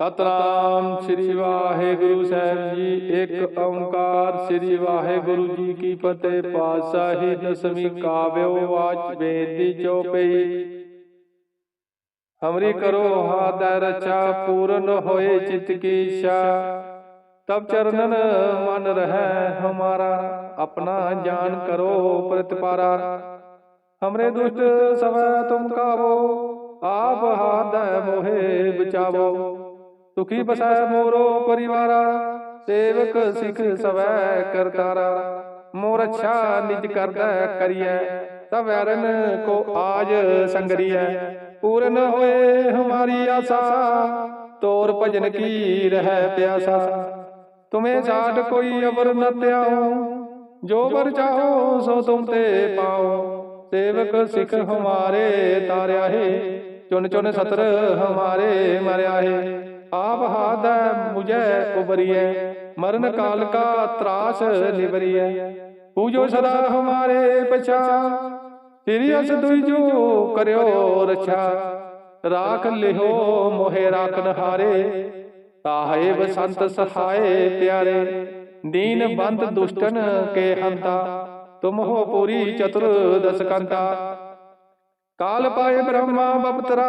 ਸਤਨਾਮ ਸ੍ਰੀ ਵਾਹਿਗੁਰੂ ਸਾਹਿਬ ਜੀ, ਇੱਕ ਓੰਕਾਰ ਸ੍ਰੀ ਵਾਹਿਗੁਰੂ ਜੀ ਕੀ ਫਤਿਹ। ਪਾਤਸ਼ਾਹੀ ਦਸਵੀਂ ਕਾਵਿਓ ਵਾਚ ਬੇਦੀ ਚੋਪਈ। ਹਮਰੀ ਕਰੋ ਹਾਦੈ ਰਚਾ ਪੂਰਨ ਹੋਏ ਚਿਤ ਕੀ ਇੱਛਾ। ਤਬ ਚਰਨਨ ਮਨ ਰਹਿ ਹਮਾਰਾ, ਆਪਣਾ ਜਾਨ ਕਰੋ ਪ੍ਰਤਪਾਰਾ। ਹਮਰੇ ਦੁਸ਼ਟ ਸਵੈ ਤੁਮ ਕਾਵੋ, ਆਪ ਹਾਦੈ ਮੋਹਿ ਬਚਾਵੋ। ਸੁਖੀ ਬਸੈ ਮੋਰੋ ਪਰਿਵਾਰਾ ਸੇਵਕ ਸਿਖ ਸਵੈ ਕਰਤਾਰਾ। ਮੋਰ ਅੱਛਾ ਨਿਜ ਕਰਦਾ ਕਰੀਐ। ਤਬ ਐਰਨ ਕੋ ਆਜ ਸੰਗਰੀਐ। ਪੂਰਨ ਹੋਏ ਹਮਾਰੀ ਆਸਾ। ਤੋਰ ਭਜਨ ਕੀ ਰਹਿ ਪਿਆਸਾ। ਤੁਮੇ ਸਾਠ ਕੋਈ ਅਵਰ ਨ ਤਿਆਓ ਜੋ ਵਰ ਚਾਹੋ ਸੋ ਤੁਮ ਤੇ ਪਾਓ। ਸੇਵਕ ਸਿਖ ਹਮਾਰੇ ਤਾਰਿਆ ਹੈ ਚੁਨ ਚੁਨ ਸਤਰ ਹਮਾਰੇ ਮਰਿਆ ਹੈ ਆਪ ਹਾਦੈ ਮੁਝੈ ਉਬਰੀਐ ਮਰਨ ਕਾਲ ਕਾ ਤਰਾਸ ਨਿਵਰੀਐ। ਪੂਜੋ ਸਦਾ ਹਮਾਰੇ ਪਛਾ ਤੇਰੀ ਅਸ ਦੁਈ ਜੋ ਕਰਿਓ ਰਛਾ। ਰਾਖ ਲਿਹੋ ਮੋਹਿ ਰਾਖਨ ਹਾਰੇ ਤਾਹੇ ਬਸੰਤ ਸਹਾਏ ਪਿਆਰੇ। ਦੀਨ ਬੰਦ ਦੁਸ਼ਟਨ ਕੇ ਹੰਤਾ। ਤੁਮ ਹੋ ਪੂਰੀ ਚਤੁਰ ਦਸ ਕੰਤਾ ਕਾਲ ਪਾਏ ਬ੍ਰਹਮਾ ਬਪਤਰਾ।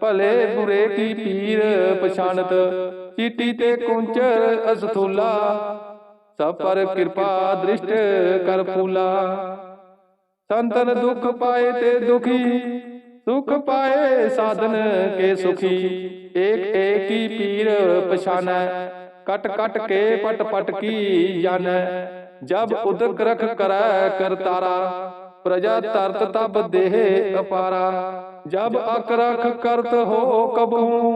ਭਲੇ ਬੁਰੇ ਕੀ ਪੀਰ ਪਛਾਨਤ? ਚੀਟੀ ਤੇ ਕੁੰਚਰ ਅਸਥੂਲਾ। ਸਭ ਪਰ ਕਿਰਪਾ ਦ੍ਰਿਸ਼ਟ ਕਰ ਫੂਲਾ। ਸੰਤਨ ਦੁਖ ਪਾਏ ਤੇ ਦੁਖੀ। ਸੁਖ ਪਾਏ ਸਾਧਨ ਕੇ ਸੁਖੀ। ਏਕ ਏਕ ਹੀ ਪੀਰ ਪਛਾਨੈ। ਕਟ ਕਟ ਕੇ ਪਟ ਪਟ ਕੀ ਜਾਣੈ। ਜਬ ਉਦਕ ਰਖ ਕਰੈ ਕਰਤਾਰਾ। ਪ੍ਰਜਾ ਤਰਤ ਤਬ ਦੇਹ ਅਪਾਰਾ। ਜਬ ਅਕ ਰਖ ਕਰਤ ਹੋ ਕਬਹੂ,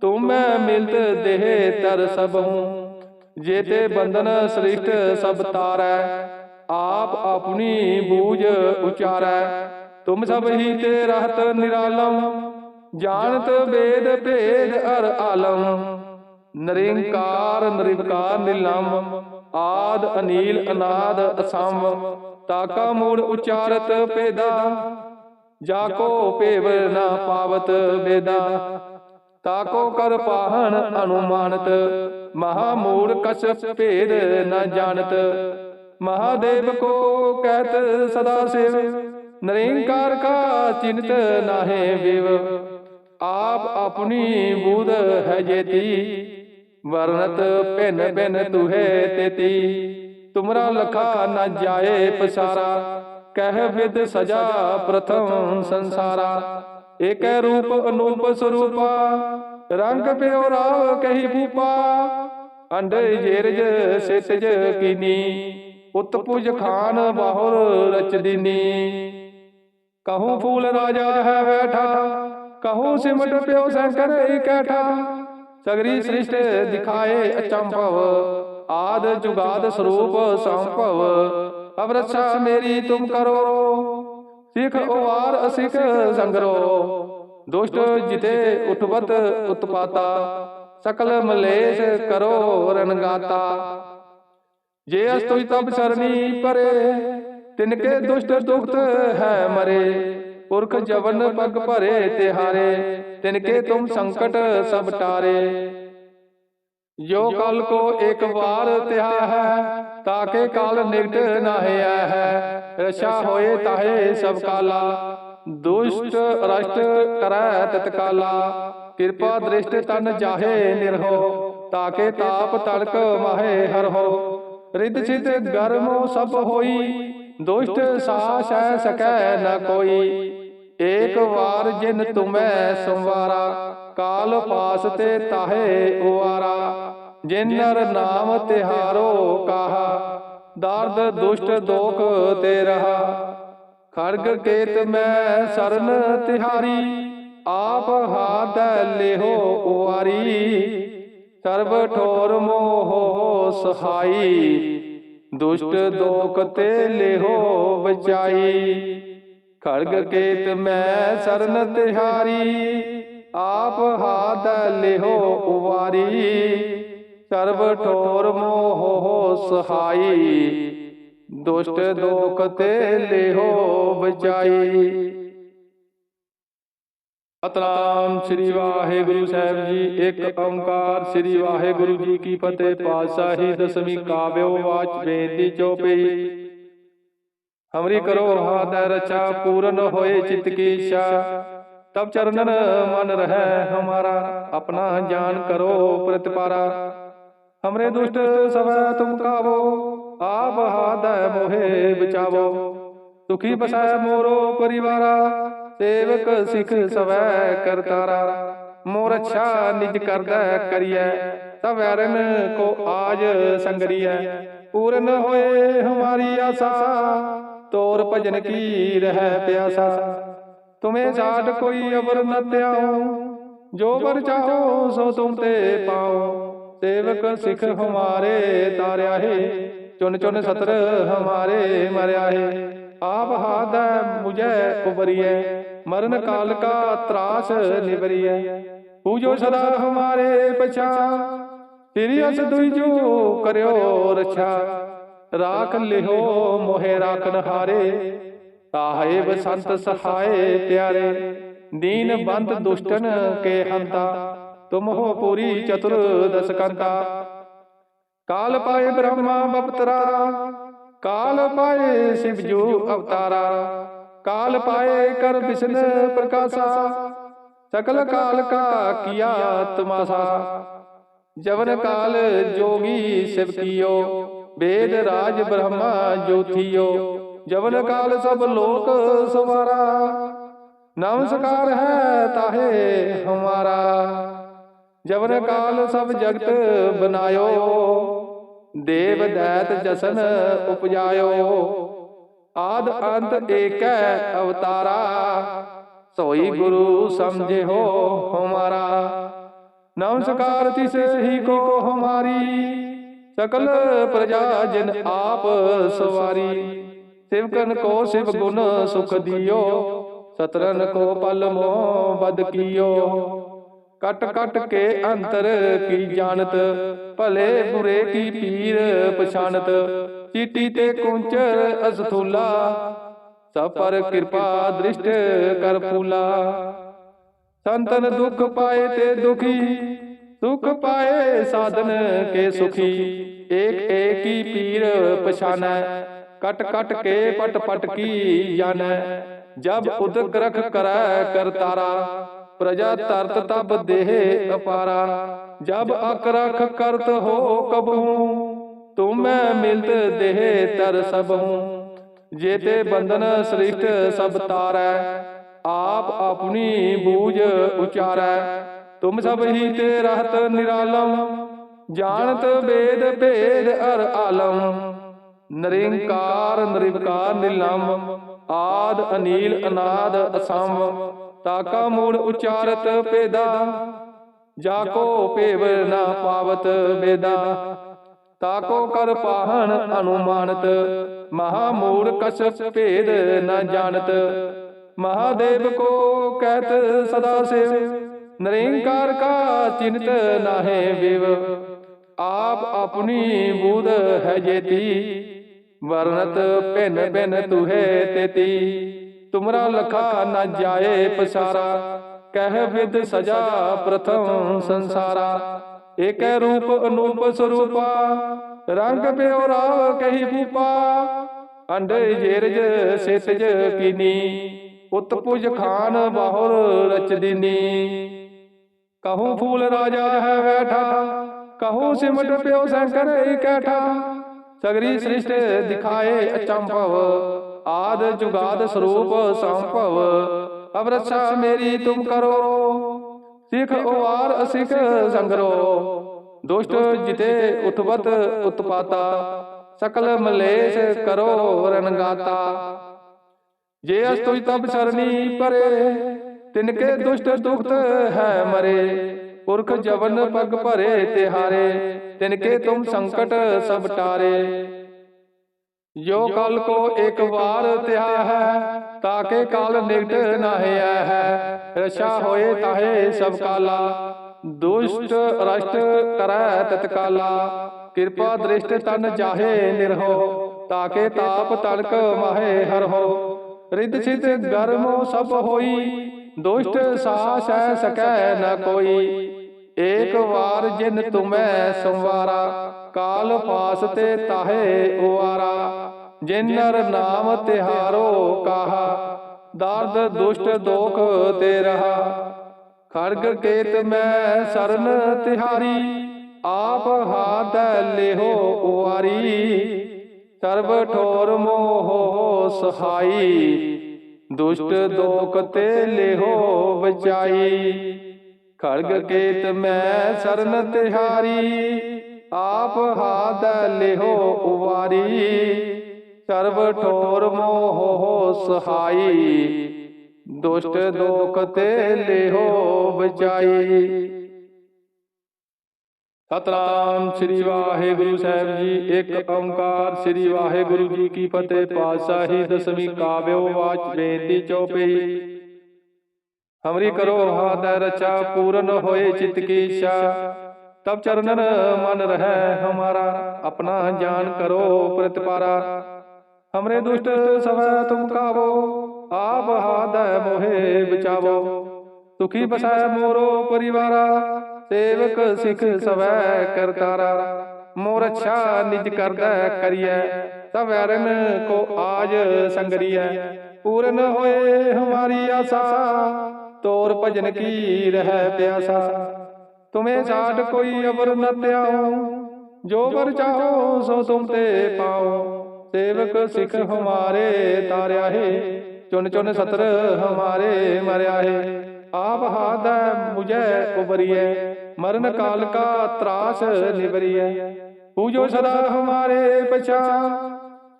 ਤੁਮੈ ਮਿਲਤ ਦੇਹ ਤਰ ਸਭੂ ਜੇਤੇ ਬੰਧਨ ਸ੍ਰਿਸ਼ਟ ਸਭ ਤਾਰੈ, ਆਪ ਆਪਣੀ ਬੂਝ ਉਚਾਰੈ। ਤੁਮ ਸਭ ਹੀ ਤੇ ਰਹਤ ਨਿਰਾਲਮ, ਜਾਣਤ ਬੇਦ ਭੇਦ ਅਰ ਆਲਮ। ਨਰਿੰਕਾਰ ਨਿਰਵਕਾਰ ਨਿਲਮ, ਆਦ ਅਨੀਲ ਅਨਾਦ ਅਸੰਭ ਤਾਕਾ ਮੂਲ ਉਚਾਰਤ ਪੇਦਾ ਜਾਕੋ ਭੇਵ ਨਾ ਪਾਵਤ ਵੇਦਾ। ਤਾਕੋ ਕਰ ਪਾਹਣ ਅਨੁਮਾਨਤ। ਮਹਾ ਮੂੜ ਕਛ ਭੇਦ ਨ ਜਾਣਤ। ਮਹਾਦੇਵ ਕੋ ਕਹਿਤ ਸਦਾ ਸੇਵ। ਨਰਿੰਕਾਰ ਕਾ ਚਿੰਤ ਨਾਹੇ ਵਿਵ। ਆਪ ਆਪਣੀ ਬੂਧ ਹੈ ਜੇਤੀ। ਵਰਨਤ ਭਿਨ ਭਿਨ ਤੁਹੇ ਤੇਤੀ। ਤੁਮਰਾ ਲਖਾ ਨ ਜਾਏ ਪਸਾਰਾ। ਕਹਿ ਵਿਦ ਸਜਾ ਪ੍ਰਥਮ ਸੰਸਾਰਾ। ਏਕੈ ਰੂਪ ਅਨੂਪ ਸਰੂਪਾ, ਰੰਗ ਪਿਓ ਰਾਵ ਕਹੀ ਭੂਪਾ ਅੰਡੇ ਜੇਰਜ ਸਿਤਜ ਕੀਨੀ ਉਤਪੁਜ ਖਾਨ ਬਾਹੁਰ ਰਚ ਦੀਨੀ। ਕਹੂੰ ਫੂਲ ਰਾਜਾ ਹੈ ਬੈਠਾ, ਕਹੂੰ ਸਿਮਟ ਪਿਓ ਸ਼ੰਕਰ ਇਕੈਠਾ ਸਗਰੀ ਸ੍ਰਿਸ਼ਟ ਦਿਖਾਏ ਅਚੰਭਵ, ਆਦ ਜੁਗਾਦ ਸਰੂਪ ਸੰਭਵ। ਅਬ ਮੇਰੀ ਤੁਮ ਕਰੋ। ਸਿਖ ਉਵਾਰ ਅਸਿਖ ਸੰਗਰੋ। ਦੁਸ਼ਟ ਜਿਤੇ ਉਠਵਤ ਉਤਪਾਤਾ। ਸਕਲ ਮਲੇਸ਼ ਕਰੋ ਰਣਗਾਤਾ। ਜੇ ਅਸਤੁਈ ਤਬ ਸਰਨੀ ਪਰੇ, ਤਿਨਕੇ ਦੁਸ਼ਟ ਦੁਖਤ ਹੈ ਮਰੇ। ਪੁਰਖ ਜਵਨ ਪਗ ਭਰੇ ਤਿਹਾਰੇ, ਤਿਨਕੇ ਤੁਮ ਸੰਕਟ ਸਭ ਟਾਰੇ। ਜੋ ਕਲ ਕੋ ਇੱਕ ਵਾਰ ਤਿਹਾ ਹੈ ਤਾਕੇ ਕਾਲ ਨਿਕਟ ਨਾਹਿਆ ਹੈ। ਰਛਾ ਹੋਏ ਤਾਹੇ ਸਭ ਕਾਲਾ ਦੁਸ਼ਟ ਰਸ਼ਟ ਕਰੈ ਤਤਕਾਲਾ ਕਿਰਪਾ ਦ੍ਰਿਸ਼ਟ ਤਨ ਜਾਹੇ ਨਿਰਹੋ ਤਾਕੇ ਤਾਪ ਤੜਕ ਮਾਹੇ ਹਰ ਹੋ। ਰਿੱਧ ਸਿਧ ਗਰਮੋ ਸਭ ਹੋਈ ਦੁਸ਼ਟ ਸਾ ਸਹਿ ਸਕੈ ਨ ਕੋਈ। ਏਕ ਵਾਰ ਜਿਨ ਤੁਮੈ ਸੰਵਾਰਾ ਕਾਲ ਪਾਸ ਤੇ ਤਾਹੇ ਉਵਾਰਾ ਜਿਨ ਨਰ ਨਾਮ ਤਿਹਾਰੋ ਕਾਹਾ ਦਰਦ ਦੁਸ਼ਟ ਦੋਖ ਤੇ ਰਹਾ। ਖੜਗ ਕੇਤ ਮੈਂ ਸਰਨ ਤਿਹਾਰੀ ਆਪ ਹਾਥ ਲਿਹੋ ਉਵਾਰੀ। ਸਰਬ ਠੋਰ ਮੋਹ ਸਹਾਈ ਦੁਸ਼ਟ ਦੋਖ ਤੇ ਲਿਹੋ ਬਚਾਈ। ਖੜਗ ਕੇਤ ਮੈਂ ਸਰਨ ਤਿਹਾਰੀ ਆਪ ਹਾਥ ਲਿਹੋ ਉਵਾਰੀ, ਸਰਬ ਠੋਰ ਮੋਹ ਸਹਾਈ। ਦੁਸ਼ਟ ਦੋਖ ਤੇ ਲਿਹੋ ਬਚਾਈ। ਅਤਨਾਮ ਸ੍ਰੀ ਵਾਹਿਗੁਰੂ ਸਾਹਿਬ ਜੀ, ਇੱਕ ਓੰਕਾਰ ਸ੍ਰੀ ਵਾਹਿਗੁਰੂ ਜੀ ਕੀ ਫਤਿਹ ਪਾਤਸ਼ਾਹੀ ਦਸਵੀਂ ਕਾਵਿਓ ਵਾਚ ਬੇਨਤੀ ਚੋਪਈ ਹਮਰੀ ਕਰੋ ਹਾਥ ਰਚਾ, ਪੂਰਨ ਹੋਏ ਚਿਤ ਕੀ ਇੱਛਾ। ਤਬ ਚਰਨਨ ਮਨ ਰਹਿ ਹਮਾਰਾ, ਆਪਣਾ ਜਾਨ ਕਰੋ ਪ੍ਰਤਪਾਰਾ। ਹਮਰੇ ਦੁਸ਼ਟ ਸਵੈ ਤੁਮ ਕਾਵੋ, ਆਪ ਹਾਦੈ ਮੋਹਿ ਬਚਾਵੋ। ਸੁਖੀ ਬਸੈ ਮੋਰੋ ਪਰਿਵਾਰਾ, ਸੇਵਕ ਸਿਖ ਸਵੈ ਕਰਤਾਰਾ ਮੋਰ ਅੱਛਾ ਨਿਜ ਕਰਦਾ ਕਰੀਐ ਸਭ ਐਰਨ ਕੋ ਆਜ ਸੰਗਰੀਐ। ਪੂਰਨ ਹੋਏ ਹਮਾਰੀ ਆਸਾ, ਤੋਰ ਭਜਨ ਕੀ ਰਹਿ ਪਿਆਸਾ। ਤੁਮੇ ਸਾਡ ਕੋਈ ਅਵਰ ਨ ਧਿਆਉ ਜੋ ਵਰ ਚਾਹੋ ਸੋ ਤੁਮ ਤੇ ਪਾਓ। ਸੇਵਕ ਸਿਖ ਹਮਾਰੇ ਤਾਰਿਆ ਹੈ। ਚੁਨ ਚੁਨ ਸਤਰ ਹਮਾਰੇ ਮਰਿਆ ਹੈ। ਆਪ ਹਾਦੈ ਮੁਝੈ ਉਬਰੀਐ ਮਰਨ ਕਾਲ ਕਾ ਤਰਾਸ ਨਿਵਰੀਐ। ਪੂਜੋ ਸਦਾ ਹਮਾਰੇ ਪਛਾ। ਤੇਰੀ ਅਸ ਦੁਈ ਜੋ ਕਰਿਓ ਰਛਾ। ਰਾਖ ਲਿਹੋ ਮੋਹਿ ਰਾਖਨ ਹਾਰੇ। ਸਾਹਿਬ ਸੰਤ ਸਹਾਏ ਪਿਆਰੇ ਦੀਨ ਬੰਦ ਦੁਸ਼ਟਨ ਕੇ ਹੰਤਾ। ਤੁਮ ਹੋ ਪੂਰੀ ਚਤੁਰ ਦਸ ਕੰਤਾ। ਕਾਲ ਪਾਏ ਬ੍ਰਹਮਾ ਬਪਤਰਾ। ਕਾਲ ਪਾਏ ਸਿਵ ਜੋ ਅਵਤਾਰਾ। ਕਾਲ ਪਾਏ ਕਰ ਵਿਸ਼ਨ ਪ੍ਰਕਾਸ਼ਾ। ਸਕਲ ਕਾਲ ਕਾ ਕੀਆ ਤਮਾਸਾ। ਜਵਨ ਕਾਲ ਜੋਗੀ ਸਿਵ ਕੀਓ। ਵੇਦ ਰਾਜ ਬ੍ਰਹਮਾ ਜੋਥੀਓ। ਜਵਨ ਕਾਲ ਸਭ ਲੋਕ ਸਵਾਰਾ। ਨਮਸਕਾਰ ਹੈ ਤਾਹੇ ਹਮਾਰਾ। ਜਵਨ ਕਾਲ ਸਭ ਜਗਤ ਬਨਾਇਓ। ਦੇਵ ਦੈਤ ਜਸਨ ਉਪਜਾਇਓ। ਆਦ ਅੰਤ ਏਕੈ ਅਵਤਾਰਾ। ਸੋਈ ਗੁਰੂ ਸਮਝਿਓ ਹਮਾਰਾ। ਨਮਸਕਾਰ ਤਿਸ ਹੀ ਕੋ ਹਮਾਰੀ। ਸਕਲ ਪ੍ਰਜਾ ਜਿਨ ਆਪ ਸਵਾਰੀ। ਸਿਵਕਨ ਕੋ ਸਿਵ ਗੁਣ ਸੁਖ ਦਿਓ। ਸਤਰਨ ਕੋ ਪਲ ਮੋ ਬਦ ਕੀਓ। ਕਟ ਕਟ ਕੇ ਅੰਤਰ ਕੀ ਜਾਣਤ? ਭਲੇ ਬੁਰੇ ਕੀ ਪੀਰ ਪਛਾਨਤ ਚੀਟੀ ਤੇ ਕੁੰਚਰ ਅਸਥੂਲਾ। ਸਭ ਪਰ ਕਿਰਪਾ ਦ੍ਰਿਸ਼ਟ ਕਰ ਫੂਲਾ। ਸੰਤਨ ਦੁਖ ਪਾਏ ਤੇ ਦੁਖੀ। ਸੁਖ ਪਾਏ ਸਾਧਨ ਕੇ ਸੁਖੀ। ਏਕ ਏਕ ਹੀ ਪੀਰ ਪਛਾਨੈ। ਕਟ ਕਟ ਕੇ ਪਟ ਪਟ ਕੀ ਜਾਣੈ? ਜਬ ਉਦਕ ਰਖ ਕਰੈ ਕਰਤਾਰਾ ਪ੍ਰਜਾ ਤਰਤ ਤਬ ਦੇਹ ਅਪਾਰਾ। ਜਬ ਅਕ ਕਰਤ ਹੋ ਕਬਹੂ, ਤੁਮੈ ਮਿਲਤ ਦੇਹ ਤਰ ਸਭੂ ਜੇਤੇ ਬੰਧਨ ਸ੍ਰਿਸ਼ਟ ਸਭ ਤਾਰੈ, ਆਪ ਆਪਣੀ ਬੂਝ ਉਚਾਰੈ। ਤੁਮ ਸਭ ਹੀ ਤੇ ਰਹਤ ਨਿਰਾਲਮ, ਜਾਣਤ ਵੇਦ ਭੇਦ ਅਰ ਆਲਮ। ਨਰਿੰਕਾਰ ਨਿਰਵਕਾਰ ਨਿਲਮ, ਆਦ, ਅਨੀਲ, ਅਨਾਦ, ਅਸਮ, ਤਾਕਾ ਮੂਲ ਉਚਾਰਤ ਪੇਦਾ ਜਾ ਕੋ ਭੇਵ ਨਾ ਪਾਵਤ ਬੇਦਾ ਤਾਕੋ ਕਰ ਪਾਹਣ ਅਨੁਮਾਨਤ, ਮਹਾ ਮੂੜ ਕਸ ਭੇਦ ਨ ਜਾਣਤ। ਮਹਾਦੇਵ ਕੋ ਕਹਿਤ ਸਦਾ ਸਿਵ, ਨਰਿੰਕਾਰ ਕਾ ਚਿੰਤ ਨਾਹੇ ਵਿਵ। ਆਪ ਆਪਣੀ ਬੂਧ ਹੈ ਜੇਤੀ ਵਰਨਤ ਭਿਨ ਭਿਨ ਤੁਹੇ ਤੇਤੀ। ਤੁਮਰਾ ਲਖਾ ਨ ਜਾਏ ਪਸਾਰਾ। ਕਹਿ ਵਿਦ ਸਜਾ ਪ੍ਰਥਮ ਸੰਸਾਰਾ। ਏਕੈ ਰੂਪ ਅਨੂਪ ਸਰੂਪਾ। ਰੰਗ ਬਿਉਰਾ ਕਹੀ ਭੂਪਾ ਅੰਡ ਜੇਰਜ ਸਿਤਜ ਕੀਨੀ। ਉਤਪੁਜ ਖਾਨ ਬਾਹੁਰ ਰਚ ਦਿਨੀ। ਕਹੂੰ ਫੂਲ ਰਾਜਾ ਹੈ ਬੈਠਾ। ਕਹੋ ਸਿਮਟ ਪਿਓ ਸ਼ੰਕਰ ਇਕੈਠਾ ਸਗਰੀ ਸ੍ਰਿਸ਼ਟ ਦਿਖਾਏ ਅਚੰਭਵ। ਆਦ ਜੁਗਾਦ ਸਰੂਪ ਸੰਭਵ। ਅਵਰਛਾ ਮੇਰੀ ਤੁਮ ਕਰੋ। ਸਿਖ ਓਵਾਰ ਅਸਿਖ ਸੰਗਰੋ। ਦੁਸ਼ਟ ਜਿਤੇ ਉਤਵਤ ਉਤਪਾਤਾ ਸਕਲ ਮਲੇਸ਼ ਕਰੋ ਰਣਗਾਤਾ। ਜੇ ਅਸਤੁਜ ਤਬ ਸਰਨੀ ਪਰੇ ਤਿਨਕੇ ਦੁਸ਼ਟ ਦੁਖਤ ਹੈ ਮਰੇ। ਪੁਰਖ ਜਵਨ ਪਗ ਭਰੇ ਤਿਹਾਰੇ ਤਿਨਕੇ ਤੁਮ ਸੰਕਟ ਸਭ ਟਾਰੇ। ਜੋ ਕਲ ਕੋ ਇੱਕ ਵਾਰ ਤਿਆ ਹੈ ਤਾਕੇ ਕਾਲ ਨਿਕਟ ਨਾਹਿਆ ਹੈ। ਰਛਾ ਹੋਏ ਤਾਹੇ ਸਭ ਕਾਲਾ ਦੁਸ਼ਟ ਰਸ਼ਟ ਕਰੈ ਤਤਕਾਲਾ ਕਿਰਪਾ ਦ੍ਰਿਸ਼ਟ ਤਨ ਜਾਹੇ ਨਿਰਹੋ ਤਾਕੇ ਤਾਪ ਤਲਕ ਮਾਹੇ ਹਰਹੋ। ਰਿੱਧ ਸਿਧ ਗਰਮੋ ਸਭ ਹੋਈ ਦੁਸ਼ਟ ਸਾਸ ਹੈ ਸਕੈ ਨ ਕੋਈ। ਏਕ ਵਾਰ ਜਿਨ ਤੁਮੈ ਸੰਵਾਰਾ ਕਾਲ ਪਾਸ ਤੇ ਤਾਹੇ ਉਵਾਰਾ। ਜਿਨ ਨਰ ਨਾਮ ਤਿਹਾਰੋ ਕਾਹਾ। ਦਰਦ ਦੁਸ਼ਟ ਦੋਖ ਤੇ ਰਹਾ। ਖੜਗ ਕੇਤ ਮੈਂ ਸਰਨ ਤਿਹਾਰੀ। ਆਪ ਹਾਥ ਲਿਹੋ ਉਵਾਰੀ। ਸਰਬ ਠੋਰ ਮੋਹ ਸਹਾਈ। ਦੁਸ਼ਟ ਦੋਖ ਤੇ ਲਿਹੋ ਬਚਾਈ ਖੜਗ ਕੇਤ ਮੈਂ ਸਰਨ ਤਿਹਾਰੀ ਆਪ ਹਾਥ ਲਿਹੋ ਉਵਾਰੀ। ਸਰਬ ਠੋਰ ਮੋਹ ਸਹਾਈ। ਦੁਸ਼ਟ ਦੋਖ ਤੇ ਲਿਹੋ ਬਚਾਈ। ਸਤਨਾਮ ਸ੍ਰੀ ਵਾਹਿਗੁਰੂ ਸਾਹਿਬ ਜੀ। ਇੱਕ ਓੰਕਾਰ ਸ੍ਰੀ ਵਾਹਿਗੁਰੂ ਜੀ ਕੀ ਫਤਿਹ। ਪਾਤਸ਼ਾਹੀ ਦਸਵੀਂ ਕਾਵਿਓ ਵਾਚ ਬੇਨਤੀ ਚਉਪਈ ਹਮਰੀ ਕਰੋ ਹਾਥ ਰਚਾ ਪੂਰਨ ਹੋਏ ਚਿਤ ਕੀ ਇੱਛਾ ਤਬ ਚਰਨਨ ਮਨ ਰਹਿ ਹਮਾਰਾ। ਆਪਣਾ ਜਾਨ ਕਰੋ ਪ੍ਰਤਪਾਰਾ ਹਮਰੇ ਦੁਸ਼ਟ ਸਵੈ ਤੁਮ ਕਾਵੋ। ਆਪ ਹਾਦ ਮੋਹਿ ਬਚਾਵੋ। ਸੁਖੀ ਬਸੈ ਮੋਰੋ ਪਰਿਵਾਰਾ। ਸੇਵਕ ਸਿਖ ਸਵੈ ਕਰਤਾਰਾ। ਮੋਰ ਅੱਛਾ ਨਿਜ ਕਰਦਾ ਕਰੀਐ। ਸਭ ਅਰਨ ਕੋ ਆਜ ਸੰਗਰੀਐ। ਪੂਰਨ ਹੋਏ ਹਮਾਰੀ ਆਸਾ। ਤੋਰ ਭਜਨ ਕੀ ਰਹਿ ਪਿਆਸਾ? ਤੁਮੇ ਸਾਡ ਕੋਈ ਅਵਰ ਨ ਧਿਆਓ। ਜੋ ਵਰ ਚਾਹੋ ਸੋ ਤੁਮ ਤੇ ਪਾਓ। ਸੇਵਕ ਸਿਖ ਹਮਾਰੇ ਤਾਰਿਆ ਹੈ। ਚੁਨ ਚੁਨ ਸਤਰ ਹਮਾਰੇ ਮਰਿਆ ਹੈ। ਆਪ ਹਾਦੈ ਮੁਝੈ ਉਬਰੀਐ। ਮਰਨ ਕਾਲ ਕਾ ਤਰਾਸ ਨਿਵਰੀਐ। ਪੂਜੋ ਸਦਾ ਹਮਾਰੇ ਪਛਾ।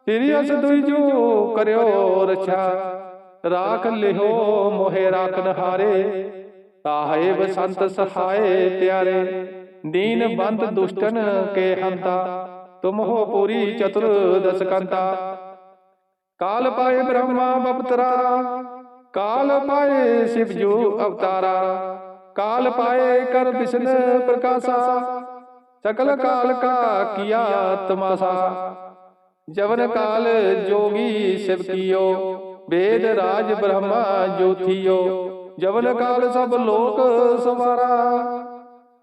ਤੇਰੀ ਅਸ ਦੁਈ ਜੋ ਕਰਿਓ ਰਛਾ। ਰਾਖ ਲਿਹੋ, ਮੋਹਿ ਰਾਖਨ ਹਾਰੇ ਤਾਹੇ ਬਸੰਤ ਸਹਾਏ ਪਿਆਰੇ। ਦੀਨ ਬੰਦ ਦੁਸ਼ਟਨ ਕੇ ਹੰਤਾ, ਤੁਮ ਹੋ ਪੂਰੀ ਚਤੁਰ ਦਸ ਕਾਲ ਪਾਏ ਬ੍ਰਹਮਾ ਬਪਤਰਾ, ਕਾਲ ਪਾਏ ਸਿਵ ਜੋ ਅਵਤਾਰਾ। ਕਾਲ ਪਾਏ ਕਰ ਬਿਸ਼ਨ ਪ੍ਰਕਾਸ਼ਾ, ਸਕਲ ਕਾਲ ਕਾ ਕੀਆ ਤਮਾਸਾ। ਜਵਨ ਕਾਲ ਜੋਗੀ ਸਿਵ ਕੀਓ ਵੇਦ ਰਾਜ ਬ੍ਰਹਮਾ ਜੋਥੀਓ ਜਵਨ ਕਾਲ ਸਭ ਲੋਕ ਸਵਾਰਾ।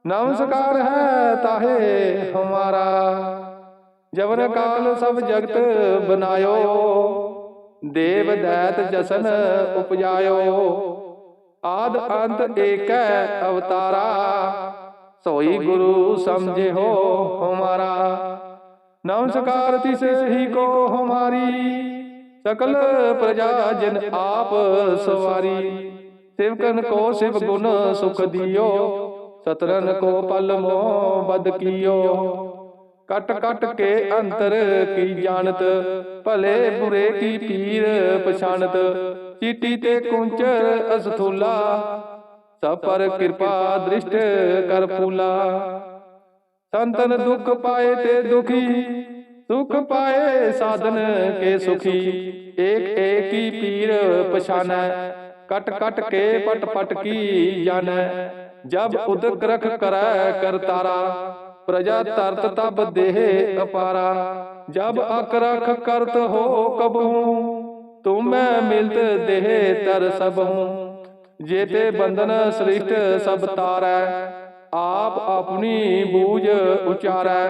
ਨਮਸਕਾਰ ਹੈ ਤਾਹੇ ਹਮਾਰਾ। ਜਵਨ ਕਾਲ ਸਭ ਜਗਤ ਬਨਾਇਓ। ਦੇਵ ਦੈਤ ਜਸਨ ਉਪਜਾਇਓ। ਆਦ ਅੰਤ ਏਕੈ ਅਵਤਾਰਾ। ਸੋਈ ਗੁਰੂ ਸਮਝਿਓ ਹਮਾਰਾ। ਨਮਸਕਾਰ ਤਿਸ ਹੀ ਕੋ ਹਮਾਰੀ। ਸਕਲ ਪ੍ਰਜਾ ਜਨ ਆਪ ਸਵਾਰੀ। ਸਿਵਕਨ ਕੋ ਸਿਵ ਗੁਣ ਸੁਖ ਦਿਓ। ਸਤਰਨ ਕੋ ਪਲ ਮੋ ਬਦ ਕੀਓ। ਕਟ ਕਟ ਕੇ ਅੰਤਰ ਕੀ ਜਾਣਤ, ਭਲੇ ਬੁਰੇ ਕੀ ਪੀਰ ਪਛਾਨਤ ਚੀਟੀ ਤੇ ਕੁੰਚਰ ਅਸਥੂਲਾ, ਸਭ ਪਰ ਕਿਰਪਾ ਦ੍ਰਿਸ਼ਟ ਕਰ ਫੂਲਾ। ਸੰਤਨ ਦੁਖ ਪਾਏ ਤੇ ਦੁਖੀ ਸੁਖ ਪਾਏ ਸਾਧਨ ਕੇ ਸੁਖੀ, ਏਕ ਏਕੀ ਪੀਰ ਪਛਾਨੈ, ਕਟ ਕਟ ਕੇ ਪਟ ਪਟ ਕੀ ਜਾਣੈ ਜਬ ਉਦਕ ਰਖ ਕਰੈ ਕਰਤਾਰਾ ਪ੍ਰਜਾ ਤਰਤ ਤਬ ਦੇਹ ਅਪਾਰਾ, ਜਬ ਅਕ ਰਖ ਕਰਤ ਹੋ ਕਬਹੂ, ਤੁਮੈ ਮਿਲਤ ਦੇਹ ਤਰ ਸਭੂ ਜੇਤੇ ਬੰਧਨ ਸ੍ਰਿਸ਼ਟ ਸਭ ਤਾਰੈ, ਆਪ ਆਪਣੀ ਬੂਝ ਉਚਾਰੈ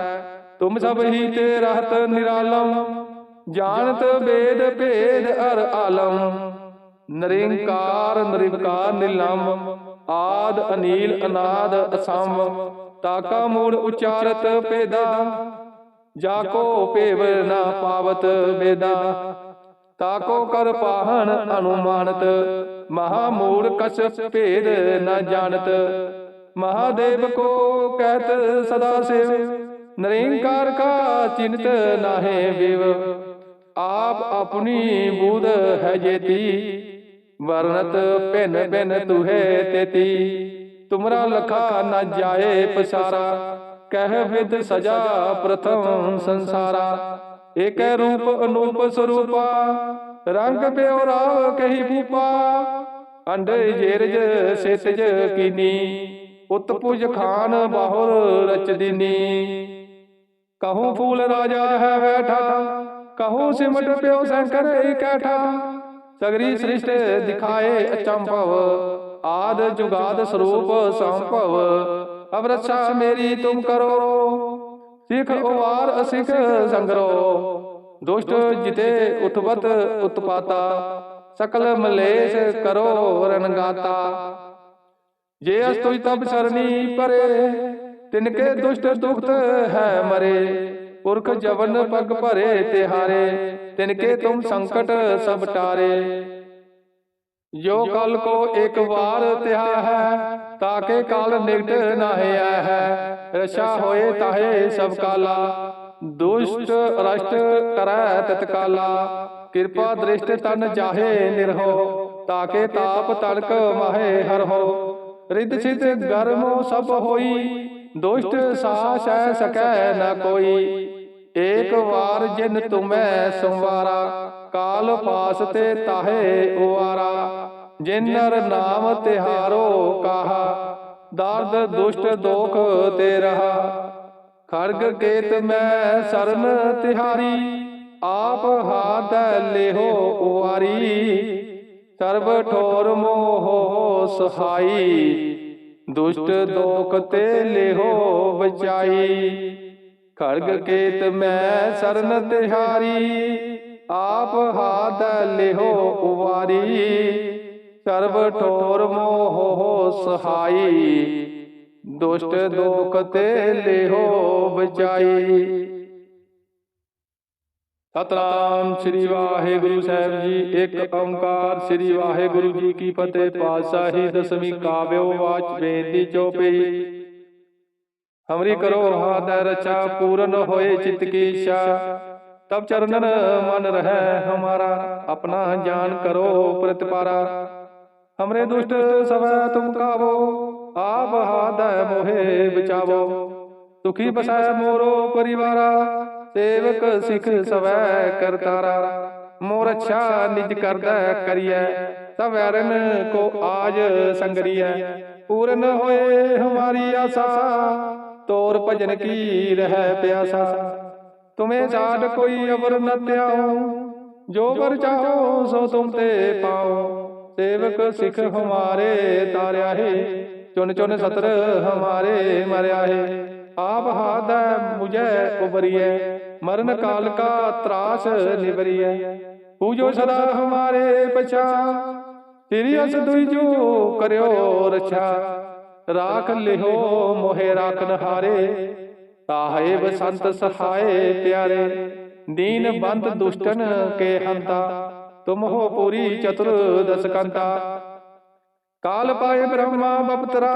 ਤੁਮ ਸਭ ਹੀ ਤੇ ਰਹਤ ਨਿਰਾਲਮ, ਜਾਣਤ ਵੇਦ ਭੇਦ ਅਰ ਆਲਮ। ਨਰਿੰਕਾਰ ਨਿਰਵਕਾਰ ਨਿਲਮ ਆਦ ਅਨੀਲ ਅਨਾਦ ਅਸਮ ਤਾਕਾ ਮੂੜ ਉਚਾਰਤ ਪੇਦਾ ਜਾ ਕੋ ਪੇਵ ਨਾ ਪਾਵਤ ਵੇਦਾ। ਤਾਕੋ ਕਰ ਪਾਹਣ ਅਨੁਮਾਨਤ, ਮਹਾ ਮੂੜ ਕਛ ਭੇਦ ਨਾ ਜਾਣਤ। ਮਹਾਦੇਵ ਕੋ ਕਹਿਤ ਸਦਾ ਸਿਵ। ਨਿਰੰਕਾਰ ਕਾ ਚਿੰਤ ਨਾਹੇ ਵਿਵ, ਆਪ ਆਪਣੀ ਬੂਧ ਹੈ ਜੇਤੀ। ਵਰਨਤ ਭਿਨ ਭਿਨ ਤੁਹੇ ਤੇਤੀ। ਤੁਮਰਾ ਲਖਾ ਨ ਜਾਏ ਪਸਾਰਾ, ਕਹਿ ਵਿਦ ਸਜਾ ਪ੍ਰਥਮ ਸੰਸਾਰਾ। ਏਕੈ ਰੂਪ ਅਨੂਪ ਸਰੂਪਾ, ਰੰਗ ਪਿਓ ਰਾਵ ਕਹੀ ਭੂਪਾ। ਅੰਡੇ ਜੇਰਜ ਸੇਤਜ ਕੀਨੀ, ਉਤਪੁਜ ਖਾਨ ਬਾਹੁਰ ਰਚ ਦੀਨੀ ਕਹੂੰ ਫੂਲ ਰਾਜਾ ਹੈ ਬੈਠਾ ਕਹੂੰ ਸਿਮਟ ਪਿਓ ਸ਼ੰਕਰ ਇਕੈਠਾ ਸਗਰੀ ਸ੍ਰਿਸ਼ਟ ਦਿਖਾਏ ਅਚੰਭਵ। ਆਦ ਜੁਗਾਦ ਸਰੂਪ ਸੰਭਵ। ਅਬ ਰੱਛਾ ਮੇਰੀ ਤੁਮ ਕਰੋ। ਸਿਖ ਉਵਾਰ ਅਸਿਖ ਸੰਗਰੋ। ਦੁਸ਼ਟ ਜਿਤੇ ਉਤਵਤ ਉਤਪਾਤਾ ਸਕਲ ਮਲੇਸ਼ ਕਰੋ ਰਣਗਾਤਾ। ਜੇ ਅਸਤੁਜ ਤਬ ਸਰਨੀ ਪਰੇ। ਤਿਨਕੇ ਦੁਸ਼ਟ ਦੁਖਤ ਹੈ ਮਰੇ, ਪੁਰਖ ਜਵਨ ਪਗ ਭਰੇ ਤਿਹਾਰੇ ਤਿਨਕੇ ਤੁਮ ਸੰਕਟ ਸਭ ਟਾਰੇ। ਜੋ ਕਲ ਕੋ ਇੱਕ ਵਾਰ ਤਿਹਾ ਹੈ ਤਾਕੇ ਕਾਲ ਨਿਕਟ ਨਾਹਿ ਹੈ। ਰਛਾ ਹੋਏ ਤਾਹੇ ਸਭ ਕਾਲਾ, ਦੁਸ਼ਟ ਰਸ਼ਟ ਕਰੈ ਤਤਕਾਲਾ ਕਿਰਪਾ ਦ੍ਰਿਸ਼ਟ ਤਨ ਜਾਹੇ ਨਿਰਹੋ ਤਾਕੇ ਤਾਪ ਤੜਕ ਮਾਹੇ ਹਰ ਹੋ ਰਿਦ ਛਿਤ ਗਰਮੋ ਸਭ ਹੋਈ ਦੁਸ਼ਟ ਸਾਸੈ ਸਕੈ ਨ ਕੋਈ। ਏਕ ਵਾਰ ਜਿਨ ਤੁਮੈ ਸੰਵਾਰਾ ਕਾਲ ਪਾਸ ਤੇ ਤਾਹੇ ਉਵਾਰਾ। ਜਿਨ ਨਰ ਨਾਮ ਤਿਹਾਰੋ ਕਾਹਾ ਦਰਦ ਦੁਸ਼ਟ ਦੋਖ ਤੇ ਰਹਾ। ਖੜਗ ਕੇਤ ਮੈਂ ਸਰਨ ਤਿਹਾਰੀ। ਆਪ ਹਾਥ ਲਿਹੋ ਉਵਾਰੀ। ਸਰਬ ਠੋਰ ਮੋਹ ਸਹਾਈ। ਦੁਸ਼ਟ ਦੋਖ ਤੇ ਲਿਹੋ ਬਚਾਈ ਖੜਗ ਕੇਤ ਮੈਂ ਸਰਨ ਤਿਹਾਰੀ ਆਪ ਹਾਥ ਲਿਹੋ ਉਵਾਰੀ। ਸਰਬ ਠੋਰ ਮੋਹ ਸਹਾਈ। ਦੁਸ਼ਟ ਦੋਖ ਤੇ ਲਿਹੋ ਬਚਾਈ ਸਤਨਾਮ ਸ੍ਰੀ ਵਾਹਿਗੁਰੂ ਸਾਹਿਬ ਜੀ, ਇੱਕ ਓੰਕਾਰ ਸ੍ਰੀ ਵਾਹਿਗੁਰੂ ਜੀ ਕੀ ਫਤਿਹ। ਪਾਤਸ਼ਾਹੀ ਦਸਵੀਂ ਕਾਵਿਓ ਵਾਚ ਬੇਨਤੀ ਚੋਪਈ ਹਮਰੀ ਕਰੋ ਹਾਥ ਰਚਾ, ਪੂਰਨ ਹੋਏ ਚਿਤ ਕੀ ਇੱਛਾ। ਤਬ ਚਰਨਨ ਮਨ ਰਹਿ ਹਮਾਰਾ, ਆਪਣਾ ਜਾਨ ਕਰੋ ਪ੍ਰਤਪਾਰਾ। ਹਮਰੇ ਦੁਸ਼ਟ ਸਵੈ ਤੁਮ ਕਾਵੋ, ਆਪ ਹਾਥ ਮੋਹਿ ਬਚਾਵੋ। ਸੁਖੀ ਬਸੈ ਮੋਰੋ ਪਰਿਵਾਰਾ। ਸੇਵਕ ਸਿਖ ਸਵੈ ਕਰਤਾਰਾ ਮੋਰ ਅੱਛਾ ਨਿਜ ਕਰਦਾ ਕਰੀਐ ਸਭ ਐਰਨ ਕੋ ਆਜ ਸੰਗਰੀਐ। ਪੂਰਨ ਹੋਏ ਹਮਾਰੀ ਆਸਾ, ਤੋਰ ਭਜਨ ਕੀ ਰਹਿ ਪਿਆਸਾ। ਤੁਮੇ ਛਾੜ ਕੋਈ ਅਵਰ ਨ ਧਿਆਉ ਜੋ ਵਰ ਚਾਹੋ ਸੋ ਤੁਮ ਤੇ ਪਾਓ। ਸੇਵਕ ਸਿਖ ਹਮਾਰੇ ਤਾਰਿਆ ਹੈ ਚੁਨ ਚੁਨ ਸਤਰ ਹਮਾਰੇ ਮਰਿਆ ਹੈ। ਆਪ ਹਾਦੈ ਮੁਝੈ ਉਬਰੀਐ ਮਰਨ ਕਾਲ ਕਾ ਤਰਾਸ ਨਿਵਰੀਐ। ਪੂਜੋ ਸਦਾ ਹਮਾਰੇ ਪਛਾ ਤੇਰੀ ਅਸ ਦੁਈ ਕਰਿਓ ਰਛਾ। ਰਾਖ ਲਿਹੋ ਮੋਹਿ ਰਾਖਨ ਹਾਰੇ ਤਾਹੇ ਬਸੰਤ ਸਹਾਏ ਪਿਆਰੇ। ਦੀਨ ਬੰਦ ਦੁਸ਼ਟਨ ਕੇ ਹੰਤਾ, ਤੁਮ ਹੋ ਪੂਰੀ ਚਤੁਰ ਦਸਕੰਤਾ। ਕਾਲ ਪਾਏ ਬ੍ਰਹਮਾ ਬਪਤਰਾ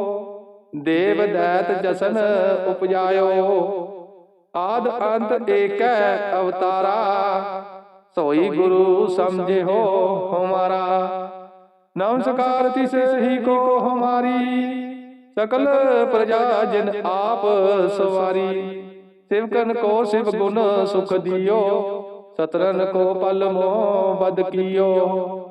ਦੇਵ ਦੈਤ ਜਸਨ ਉਪਜਾਇਓ। ਆਦ ਅੰਤ ਏਕੈ ਅਵਤਾਰਾ। ਸੋਈ ਗੁਰੂ ਸਮਝਿਓ ਹਮਾਰਾ। ਨਮਸਕਾਰ ਤਿਸ ਹੀ ਕੋ ਹਮਾਰੀ। ਸਕਲ ਪ੍ਰਜਾ ਜਿਨ ਆਪ ਸਵਾਰੀ। ਸਿਵਕਨ ਕੋ ਸਿਵ ਗੁਣ ਸੁਖ ਦਿਓ। ਸਤਰਨ ਕੋ ਪਲ ਮੋਹ ਬਦ ਕੀਓ।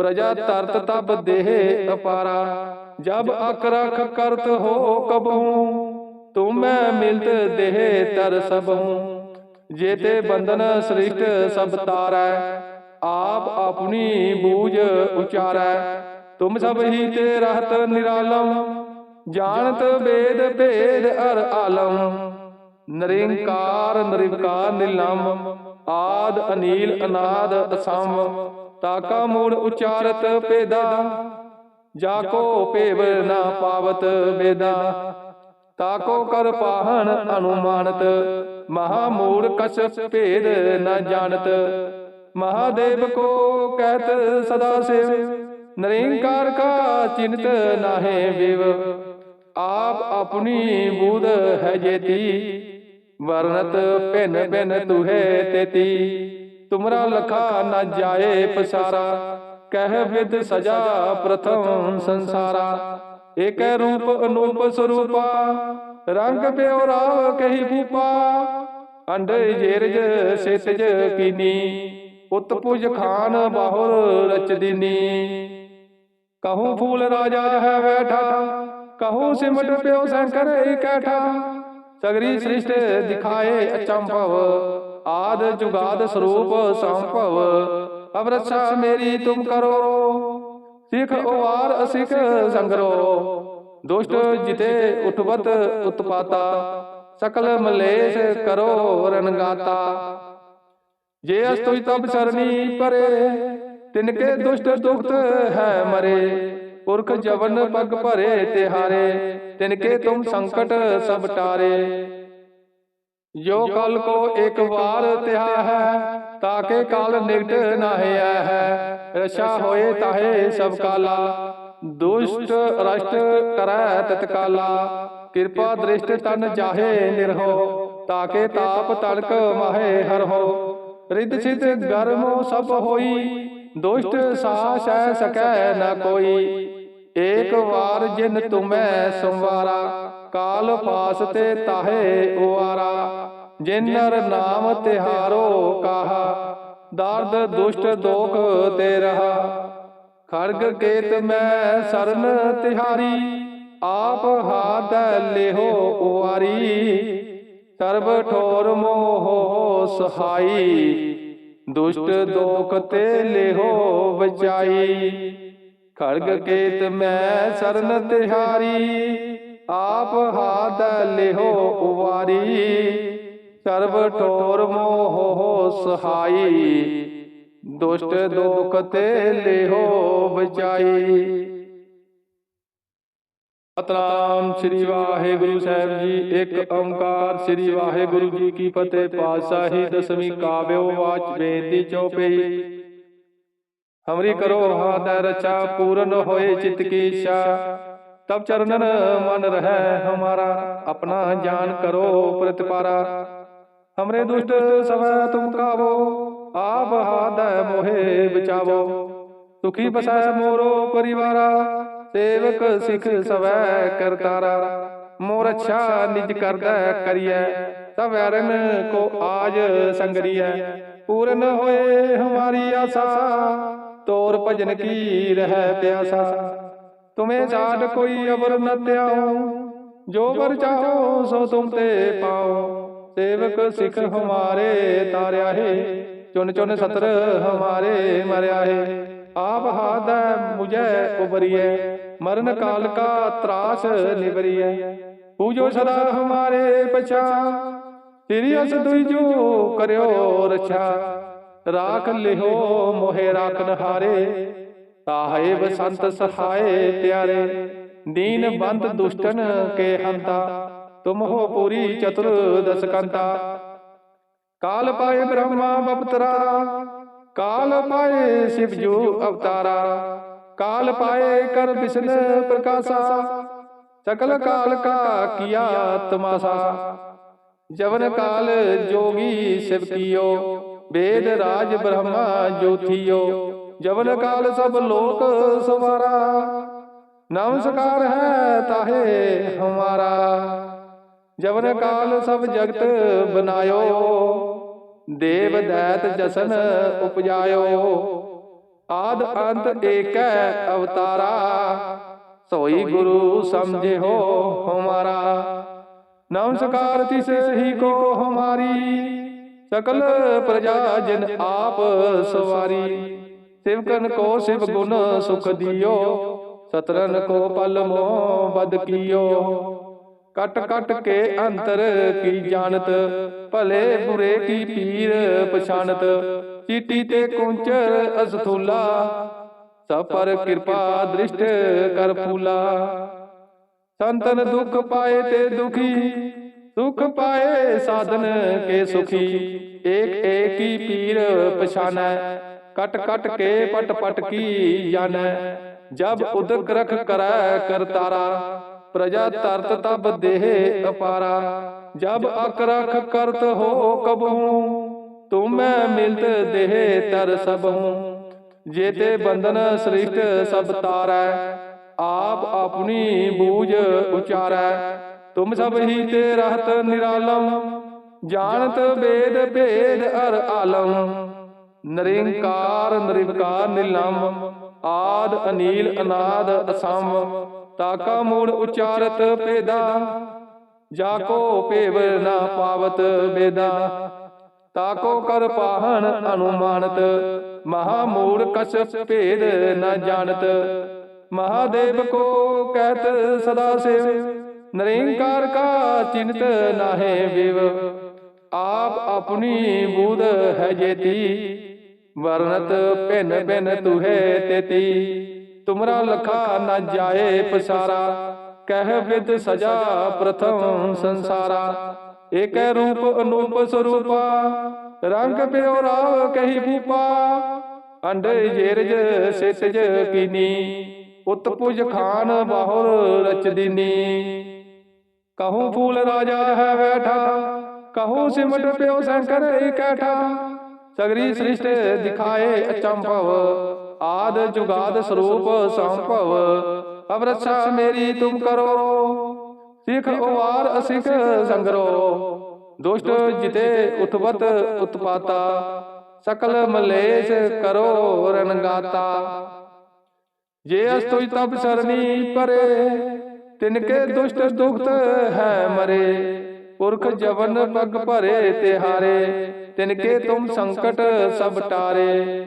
ਪ੍ਰਜਾ ਤਰਤ ਤਬ ਦੇਹ ਅਪਾਰਾ। ਜਬ ਅਕ ਰਖ ਕਰਤ ਹੋ ਕਬਹੂ ਤੁਮੈ ਮਿਲਤ ਦੇਹ ਤਰ ਸਭੂ। ਜੇਤੇ ਬੰਧਨ ਸ੍ਰਿਸ਼ਟ ਸਭ ਤਾਰੈ। ਆਪ ਆਪਣੀ ਬੂਝ ਉਚਾਰੈ। ਤੁਮ ਸਭ ਹੀ ਤੇ ਰਹਤ ਨਿਰਾਲਮ। ਜਾਣਤ ਵੇਦ ਭੇਦ ਅਰ ਆਲਮ। ਨਿਰੰਕਾਰ ਨਿਰਵਿਕਾਰ ਨਿਲਮ। ਆਦ ਅਨੀਲ ਅਨਾਦ ਅਸਮ। ਤਾਕਾ ਮੂੜ ਉਚਾਰਤ ਪੇਦਾ ਜਾ ਕੋ ਭੇਵ ਨਾ ਪਾਵਤ ਵੇਦਾ। ਤਾਕੋ ਕਰ ਪਾਹਣ ਅਨੁਮਾਨਤ ਮਹਾ ਮੂੜ ਕਸ ਭੇਦ ਨ ਜਾਣਤ। ਮਹਾਦੇਵ ਕੋ ਕਹਿਤ ਸਦਾ ਸਿਵ, ਨਿਰੰਕਾਰ ਕਾ ਚਿੰਤ ਨਾਹੇ ਵਿਵ। ਆਪ ਆਪਣੀ ਬੂਧ ਹੈ ਜੇਤੀ ਵਰਨਤ ਭਿਨ ਭਿਨ ਤੁਹੇ ਤੇਤੀ। ਤੁਮਰਾ ਲਖਾ ਨ ਜਾਏ ਪਸਾਰਾ। ਕਹਿ ਵਿਦ ਸਜਾ ਪ੍ਰਥਮ ਸੰਸਾਰਾ। ਏਕੈ ਰੂਪ ਅਨੂਪ ਸਰੂਪਾ। ਰੰਗ ਬਿਉਰਾ ਕਹੀ ਭੂਪਾ ਅੰਡ ਜੇਰਜ ਸਿਤਜ ਕੀਨੀ। ਉਤਪੁਜ ਖਾਨ ਬਾਹੁਰ ਰਚ ਦੀਨੀ। ਕਹੂੰ ਫੂਲ ਰਾਜਾ ਹੈ ਬੈਠਾ। ਕਹੂੰ ਸਿਮਟ ਪਿਓ ਸ਼ੰਕਰ ਇਕੈਠਾ ਸਗਰੀ ਸ੍ਰਿਸ਼ਟ ਦਿਖਾਏ ਅਚੰਭਵ। ਆਦ ਜੁਗਾਦ ਸਰੂਪ ਸੰਭਵ। ਅਵਰਛਾ ਮੇਰੀ ਤੁਮ ਕਰੋ। ਸਿਖ ਓਵਾਰ ਅਸਿਖ ਸੰਗਰੋ। ਦੁਸ਼ਟ ਜਿਤੇ ਉਠਵਤ ਉਤਪਾਤਾ ਸਕਲ ਮਲੇਸ਼ ਕਰੋ ਰਨਗਾਤਾ ਜੇ ਅਸਤੁਜ ਤਬ ਸਰਨੀ ਪਰੇ ਤਿਨਕੇ ਦੁਸ਼ਟ ਦੁਖਤ ਹੈ ਮਰੇ। ਪੁਰਖ ਜਵਨ ਪਗ ਭਰੇ ਤਿਹਾਰੇ ਤਿਨਕੇ ਤੁਮ ਸੰਕਟ ਸਭ ਟਾਰੇ। ਜੋ ਕਲ ਕੋ ਇੱਕ ਵਾਰ ਤਿਹਾ ਹੈ ਤਾਕੇ ਕਾਲ ਨਿਕਟ ਨਾਹਿਆ ਹੈ। ਰਛਾ ਹੋਏ ਤਾਹੇ ਸਭ ਕਾਲਾ ਦੁਸ਼ਟ ਰਸ਼ਟ ਕਰੈ ਤਤਕਾਲਾ ਕਿਰਪਾ ਦ੍ਰਿਸ਼ਟ ਤਨ ਜਾਹੇ ਨਿਰਹੋ ਤਾਕੇ ਤਾਪ ਤੜਕ ਮਾਹੇ ਹਰ ਹੋ ਰਿੱਧ ਸਿਧ ਗਰਮੋ ਸਭ ਹੋਈ ਦੁਸ਼ਟ ਸਾਹ ਸਹਿ ਸਕੈ ਨ ਕੋਈ। ਏਕ ਵਾਰ ਜਿਨ ਤੁਮੈ ਸੰਵਾਰਾ ਕਾਲ ਪਾਸ ਤੇ ਤਾਹੇ ਉਆਰਾ ਜਿਨ ਨਰ ਨਾਮ ਤਿਹਾਰੋ ਕਾਹਾ ਦਰਦ ਦੁਸ਼ਟ ਦੋਖ ਤੇ ਰਹਾ। ਖੜਗ ਕੇਤ ਮੈਂ ਸਰਨ ਤਿਹਾਰੀ ਆਪ ਹਾਥ ਲਿਹੋ ਉਆਰੀ ਸਰਬ ਠੋਰ ਮੋਹ ਸਹਾਈ। ਦੁਸ਼ਟ ਦੋਖ ਤੇ ਲਿਹੋ ਬਚਾਈ। ਖੜਗ ਕੇਤ ਮੈਂ ਸਰਨ ਤਿਹਾਰੀ। ਆਪ ਹਾਥ ਲਿਹੋ ਉਵਾਰੀ, ਸਰਬ ਠੋਰ ਮੋਹ ਸਹਾਈ। ਦੁਸ਼ਟ ਦੋਖ ਤੇ ਲਿਹੋ ਬਚਾਈ। ਸਤਨਾਮ ਸ੍ਰੀ ਵਾਹਿਗੁਰੂ ਸਾਹਿਬ ਜੀ, ਇੱਕ ਓੰਕਾਰ ਸ੍ਰੀ ਵਾਹਿਗੁਰੂ ਜੀ ਕੀ ਫਤਿਹ। ਪਾਤਸ਼ਾਹੀ ਦਸਵੀਂ ਕਾਵਿਓ ਵਾਚ ਬੇਦੀ ਚੌਪਈ ਹਮਰੀ ਕਰੋ ਹਾਥ ਰਚਾ, ਪੂਰਨ ਹੋਏ ਚਿਤ ਕੀ ਇੱਛਾ। ਤਬ ਚਰਨਨ ਮਨ ਰਹਿ ਹਮਾਰਾ, ਆਪਣਾ ਜਾਨ ਕਰੋ ਪ੍ਰਤਪਾਰਾ। ਹਮਰੇ ਦੁਸ਼ਟ ਸਵੈ ਤੁਮ ਕਾਵੋ, ਆਪ ਹਾਦ ਮੋਹਿ ਬਚਾਵੋ। ਸੁਖੀ ਬਸੈ ਮੋਰੋ ਪਰਿਵਾਰਾ, ਸੇਵਕ ਸਿਖ ਸਵੈ ਕਰਤਾਰਾ ਮੋਰ ਅੱਛਾ ਨਿਜ ਕਰਦਾ ਕਰੀਐ, ਸਭ ਅਰਨ ਕੋ ਆਜ ਸੰਗਰੀਐ। ਪੂਰਨ ਹੋਏ ਹਮਾਰੀ ਆਸਾ, ਤੋਰ ਭਜਨ ਕੀ ਰਹਿ ਪਿਆਸਾ। ਤੁਮੇ ਸਾਡ ਕੋਈ ਅਵਰ ਨ ਤਿਆਉ ਜੋ ਵਰ ਚਾਹੋ ਸੋ ਤੁਮ ਤੇ ਪਾਓ। ਸੇਵਕ ਸਿਖ ਹਮਾਰੇ ਤਾਰਿਆ ਹੈ। ਚੁਨ ਚੁਨ ਸਤਰ ਹਮਾਰੇ ਮਰਿਆ ਹੈ। ਆਪ ਹਾਦੈ ਮੁਝੈ ਉਬਰੀਐ ਮਰਨ ਕਾਲ ਕਾ ਤਰਾਸ ਨਿਵਰੀਐ। ਪੂਜੋ ਸਦਾ ਹਮਾਰੇ ਪਛਾ। ਤੇਰੀ ਅਸ ਦੁਈ ਜੋ ਕਰਿਓ ਰਛਾ। ਰਾਖ ਲਿਹੋ ਮੋਹਿ ਰਾਖਨ ਹਾਰੇ। ਤਾਹੇ ਬਸੰਤ ਸਹਾਏ ਪਿਆਰੇ ਦੀਨ ਬੰਦ ਦੁਸ਼ਟਨ ਕੇ ਹੰਤਾ ਤੁਮ ਹੋ ਪੂਰੀ ਚਤੁਰ ਦਸਕੰਤਾ ਕਾਲ ਪਾਏ ਬ੍ਰਹਮਾ ਬਪਤਰਾ ਕਾਲ ਪਾਏ ਸ਼ਿਵ ਜੂ ਅਵਤਾਰਾ। ਕਾਲ ਪਾਏ ਕਰ ਬਿਸ਼ਨ ਪ੍ਰਕਾਸ਼ਾ। ਸਕਲ ਕਾਲ ਕਾ ਕੀਆ ਤਮਾਸਾ। ਜਵਨ ਕਾਲ ਜੋਗੀ ਸਿਵ ਕੀਓ। ਵੇਦ ਰਾਜ ਬ੍ਰਹਮਾ ਜੋਤੀਓ ਜਵਨ ਕਾਲ ਸਭ ਲੋਕ ਸਵਾਰਾ। ਨਮਸਕਾਰ ਹੈ ਤਾਹੇ ਹਮਾਰਾ। ਜਵਨ ਕਾਲ ਸਭ ਜਗਤ ਬਨਾਇਓ ਦੇਵ ਦੈਤ ਜਸਨ ਉਪਜਾਇਓ। ਆਦ ਅੰਤ ਏਕੈ ਅਵਤਾਰਾ। ਸੋਈ ਗੁਰੂ ਸਮਝਿਓ ਹਮਾਰਾ। ਨਮਸਕਾਰ ਤਿਸ ਹੀ ਕੋ ਹਮਾਰੀ। ਸਕਲ ਪ੍ਰਜਾ ਜਿਨ ਆਪ ਸਵਾਰੀ। ਸਿਵਕਨ ਕੋ ਸਿਵ ਗੁਣ ਸੁਖ ਦਿਓ ਸਤਰਨ ਕੋ ਪਲ ਮੋ ਬਦ ਕੀਓ ਕਟ ਕਟ ਕੇ ਅੰਤਰ ਕੀ ਜਾਣਤ ਭਲੇ ਬੁਰੇ ਕੀ ਪੀਰ ਪਛਾਨਤ ਚੀਟੀ ਤੇ ਕੁੰਚਰ ਅਸਥੂਲਾ ਸਭ ਪਰ ਕਿਰਪਾ ਦ੍ਰਿਸ਼ਟ ਕਰ ਫੂਲਾ ਸੰਤਨ ਦੁਖ ਪਾਏ ਤੇ ਦੁਖੀ ਸੁਖ ਪਾਏ ਸਾਧਨ ਕੇ ਸੁਖੀ ਏਕ ਏਕ ਹੀ ਪੀਰ ਕਟ ਕਟ ਕੇ ਪਟ ਪਟ ਕੀ ਜਾਣੈ? ਜਬ ਉਦਕ ਰਖ ਕਰੈ ਕਰਤਾਰਾ ਪ੍ਰਜਾ ਤਰਤ ਤਬ ਦੇਹ ਅਪਾਰਾ। ਜਬ ਅਕ ਰਖ ਕਰਤ ਹੋ ਕਬਹੂ ਤੁਮੈ ਮਿਲਤ ਦੇਹ ਤਰ ਸਭੂ ਜੇਤੇ ਬੰਧਨ ਸ੍ਰਿਸ਼ਟ ਸਭ ਤਾਰੈ ਆਪ ਆਪਣੀ ਬੂਝ ਉਚਾਰੈ। ਤੁਮ ਸਭ ਹੀ ਤੇ ਰਹਤ ਨਿਰਾਲਮ ਜਾਣਤ ਵੇਦ ਭੇਦ ਅਰ ਆਲਮ। ਨਰਿੰਕਾਰ ਨਿਰਵਕਾਰ ਨਿਲਮ, ਆਦ ਅਨੀਲ ਅਨਾਦ ਅਸਮ, ਤਾਕਾ ਮੂੜ ਉਚਾਰਤ ਪੇਦਾ ਜਾ ਕੋ ਭੇਵ ਨਾ ਪਾਵਤ ਬੇਦਾ ਤਾਕੋ ਕਰ ਪਾਹਣ ਅਨੁਮਾਨਤ, ਮਹਾ ਮੂੜ ਕਛ ਭੇਦ ਨ ਜਾਣਤ। ਮਹਾਦੇਵ ਕੋ ਕਹਿਤ ਸਦਾ ਸਿਵ, ਨਰਿੰਕਾਰ ਕਾ ਚਿੰਤ ਨਾਹੇ ਵਿਵ। ਆਪ ਆਪਣੀ ਬੂਧ ਹੈ ਜੇਤੀ ਵਰਨਤ ਭਿਨ ਭਿਨ ਤੁਹੇ ਤੇਤੀ। ਤੁਮਰਾ ਲਖਾ ਨ ਜਾਏ ਪਸਾਰਾ। ਕਹਿ ਵਿਦ ਸਜਾ ਪ੍ਰਥਮ ਸੰਸਾਰਾ। ਏਕੈ ਰੂਪ ਅਨੂਪ ਸਰੂਪਾ। ਰੰਗ ਪਿਓ ਰਾਵ ਕਹੀ ਭੂਪਾ। ਅੰਡੇ ਜੇਰਜ ਸਿਤਜ ਕੀਨੀ। ਉਤਪੁਜ ਖਾਨ ਬਾਹੁਰ ਰਚ ਦੀਨੀ। ਕਹੂੰ ਫੂਲ ਰਾਜਾ ਹੈ ਬੈਠਾ। ਕਹੂੰ ਸਿਮਟ ਪਿਓ ਸ਼ੰਕਰ ਇਕੈਠਾ ਸਗਰੀ ਸ੍ਰਿਸ਼ਟ ਦਿਖਾਏ ਅਚੰਭਵ। ਆਦ ਜੁਗਾਦ ਸਰੂਪ ਸੰਭਵ। ਅਬ ਰੱਛਾ ਮੇਰੀ ਤੁਮ ਕਰੋ। ਸਿਖ ਉਵਾਰ ਅਸਿਖ ਸੰਗਰੋ। ਦੁਸ਼ਟ ਜਿਤੇ ਉਤਵਤ ਉਤਪਾਤਾ ਸਕਲ ਮਲੇਸ਼ ਕਰੋ ਰਣਗਾਤਾ। ਜੇ ਅਸਤੁਜ ਤਬ ਸਰਨੀ ਪਰੇ। ਤਿਨਕੇ ਦੁਸ਼ਟ ਦੁਖਤ ਹੈ ਮਰੇ। ਪੁਰਖ ਜਵਨ ਪਗ ਭਰੇ ਤਿਹਾਰੇ। ਤਿਨਕੇ ਤੁਮ ਸੰਕਟ ਸਭ ਟਾਰੇ।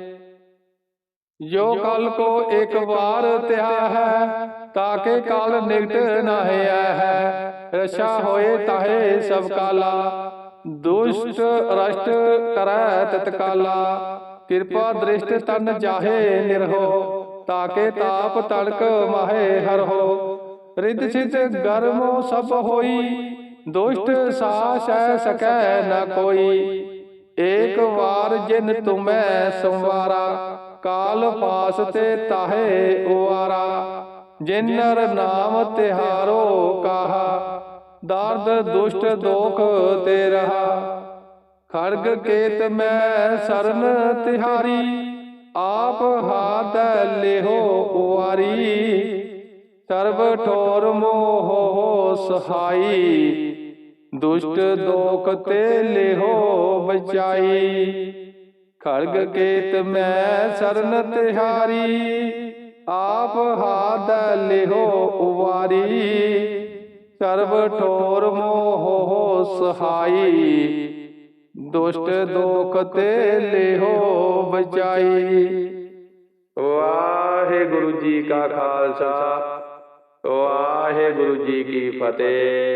ਜੋ ਕਲ ਕੋ ਇੱਕ ਵਾਰ ਤਿਆ ਹੈ ਤਾਕੇ ਕਾਲ ਨਿਕਟ ਨਾ ਹੈ। ਰਛਾ ਹੋਏ ਤਾਹੇ ਸਭ ਕਾਲਾ, ਦੁਸ਼ਟ ਰਸ਼ਟ ਕਰੈ ਤਤਕਾਲਾ ਕਿਰਪਾ ਦ੍ਰਿਸ਼ਟ ਤਨ ਜਾਹੇ ਨਿਰਹੋ ਤਾਕੇ ਤਾਪ ਤੜਕ ਮਾਹੇ ਹਰਹੋ। ਰਿਦ ਸਿਤ ਗਰਮੋ ਸਭ ਹੋਈ, ਦੁਸ਼ਟ ਸਾਸੈ ਸਕੈ ਨ ਕੋਈ। ਏਕ ਵਾਰ ਜਿਨ ਤੁਮੈ ਸੰਵਾਰਾ, ਕਾਲ ਪਾਸ ਤੇ ਤਾਹੇ ਉਆਰਾ ਜਿਨਰ ਨਾਮ ਤਿਹਾਰੋ ਕਾਹਾ, ਦਰਦ ਦੁਸ਼ਟ ਦੋਖ ਤੇ ਰਹਾ। ਖੜਗ ਕੇਤ ਮੈਂ ਸਰਨ ਤਿਹਾਰੀ, ਆਪ ਹਾਥ ਲਿਹੋ ਉਵਾਰੀ। ਸਰਬ ਠੋਰ ਮੋਹ ਸਹਾਈ ਦੁਸ਼ਟ ਦੋਖ ਤੇ ਲਿਹੋ ਬਚਾਈ। ਖੜਗ ਕੇਤ ਮੈਂ ਸਰਨ ਤਿਹਾਰੀ ਆਪ ਹਾਦ ਲਿਹੋ ਉਵਾਰੀ। ਸਰਬ ਠੋਰ ਮੋਹ ਸਹਾਈ। ਦੁਸ਼ਟ ਦੋਖ ਤੇ ਲਿਹੋ ਬਚਾਈ। ਵਾਹਿਗੁਰੂ ਜੀ ਕਾ ਖਾਲਸਾ। ਵਾਹਿਗੁਰੂ ਜੀ ਕੀ ਫਤਿਹ।